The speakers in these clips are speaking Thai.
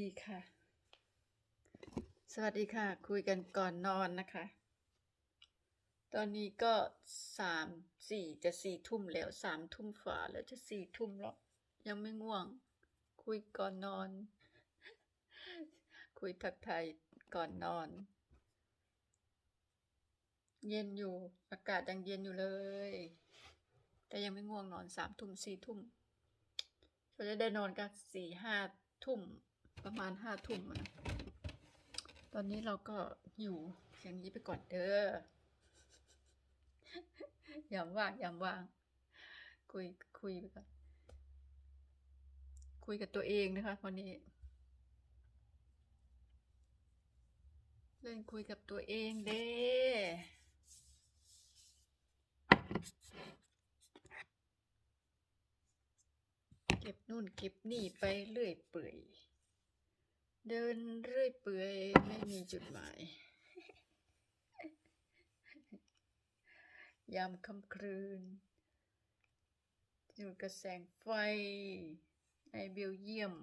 ดีค่ะ สวัสดีค่ะ คุยกันก่อนนอนนะคะ ตอนนี้ก็สามสี่จะสี่ทุ่มแล้วสามทุ่มฝ่าแล้วจะสี่ทุ่มแล้วยังไม่ง่วง คุยก่อนนอน คุยทักทายก่อนนอน เย็นอยู่ อากาศยังเย็นอยู่เลย แต่ยังไม่ง่วงนอนสามทุ่มสี่ทุ่มเราจะได้นอนกันสี่ห้าทุ่ม ประมาณห้าทุ่มอะนะตอนนี้เราก็อยู่อย่างนี้ไปก่อนเด้อ อย่าว่างอย่าว่าง คุยคุยไปก่อน คุยกับตัวเองนะคะวันนี้ เล่นคุยกับตัวเองเด้เก็บนู่นเก็บนี่ไปเรื่อยเปื่อย เดินเรื่อยเปื่อยไม่มีจุดหมาย ยามค่ำคืนอยู่กับแสงไฟในเบลเยียม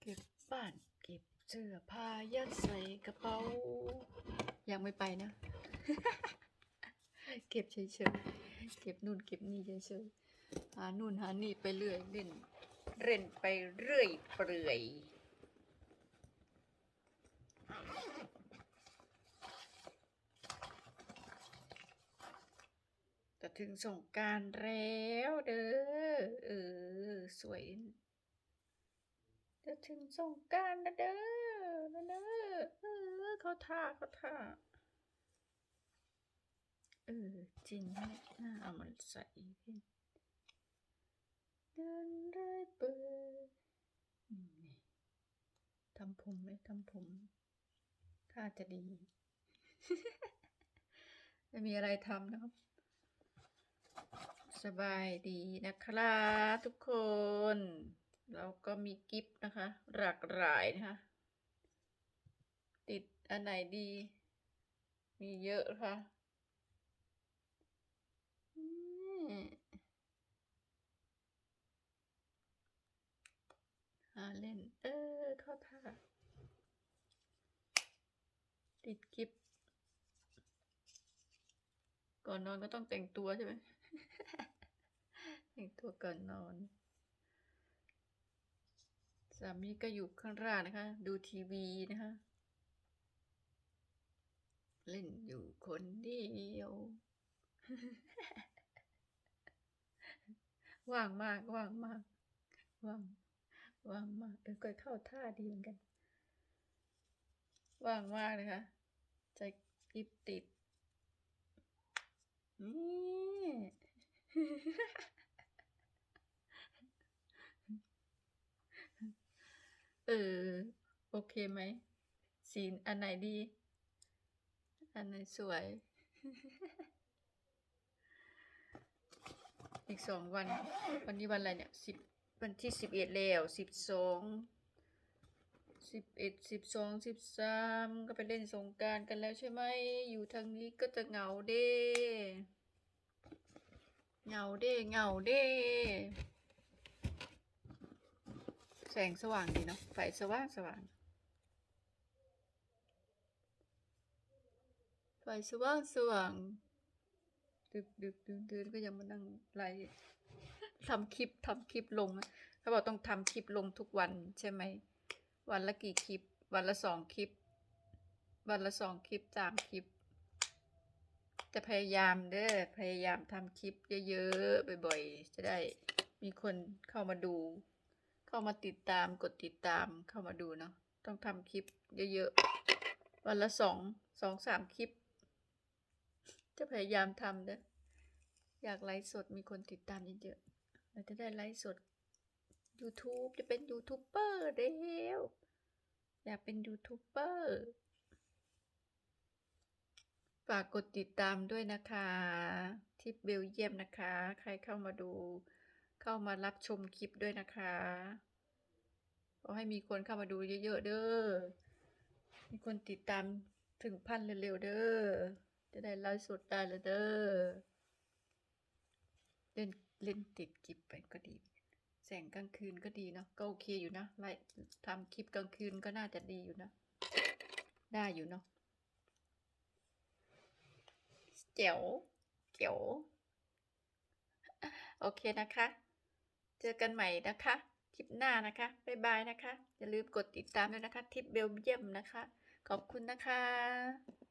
เก็บบ้านเก็บเสื้อผ้ายัดใส่กระเป๋า ยังไม่ไปนะ เก็บเฉยๆ เก็บนู่นเก็บนี่เฉยๆ หานู่นหานี่ไปเรื่อยเล่น เล่นไปเรื่อยเปื่อยจะถึงสงการแล้วเด้อ เออ สวยจะถึงสงการแล้วเด้อแล้วเด้อเออเขาท่าเขาท่าเออจริงนะน่าเอามันใส่ขึ้น เดินเรื่อยเปื่อยนี่ทำผมไหมทำผมถ้าจะดี ไม่มีอะไรทำนะครับ สบายดีนะครับทุกคน เราก็มีกิฟต์นะคะ หลากหลายนะคะ ติดอันไหนดี มีเยอะค่ะ อืมาเล่น เออ เข้าท่า ติดกิฟก่อนนอนก็ต้องแต่งตัวใช่ไหมแต่งตัวก่อนนอน สามีก็อยู่ข้างล่างนะคะ ดูทีวีนะคะ เล่นอยู่คนเดียว ว่างมาก ว่างมาก ว่าง ว่างมากเออก็เข้าท่าดีเหมือนกัน ว่างมากนะคะใจกิบติด นี่เออ โอเคไหมสีอันไหนดี อันไหนสวย อีกสองวัน วันนี้วันอะไรเนี่ยสิบ วันที่สิบเอ็ดแล้วสิบสองสิบเอ็ดสิบสองสิบสามก็ไปเล่นสงการกันแล้วใช่ไหมอยู่ทางนี้ก็จะเหงาเด้เหงาเด้เหงาเด้แสงสว่างดีเนาะไฟสว่างสว่างไฟสว่างสว่างดึกดึกดื่นดื่นก็ยังมานั่งไลฟ์ ทำคลิปทำคลิปลงเขาบอกต้องทำคลิปลงทุกวันใช่ไหมวันละกี่คลิป วันละสองคลิป วันละสองคลิปสามคลิป จะพยายามเด้อพยายามทำคลิปเยอะๆบ่อยๆ จะได้มีคนเข้ามาดู เข้ามาติดตามกดติดตามเข้ามาดูเนาะต้องทำคลิปเยอะๆ วันละสองสองสามคลิป จะพยายามทำเด้ออยากไลฟ์สดมีคนติดตามเยอะๆ เราจะได้ไลฟ์สด YouTube จะเป็นยูทูบเบอร์แล้วอยากเป็นยูทูบเบอร์ฝากกดติดตามด้วยนะคะที่เบลเยียมนะคะ ใครเข้ามาดูเข้ามารับชมคลิปด้วยนะคะขอให้มีคนเข้ามาดูเยอะๆเด้อมีคนติดตามถึงพันเร็วๆเด้อจะได้ไลฟ์สดได้แล้วเด้อเล่น เล่นติดกิบไปก็ดี แสงกลางคืนก็ดีเนาะก็โอเคอยู่นะไลฟ์ทำคลิปกลางคืนก็น่าจะดีอยู่นะ ได้อยู่เนาะเจ๋วเจ๋วโอเคนะคะ เจอกันใหม่นะคะคลิปหน้านะคะ บ๊ายบายนะคะ อย่าลืมกดติดตามด้วยนะคะ ทิปเบลเยียมนะคะ ขอบคุณนะคะ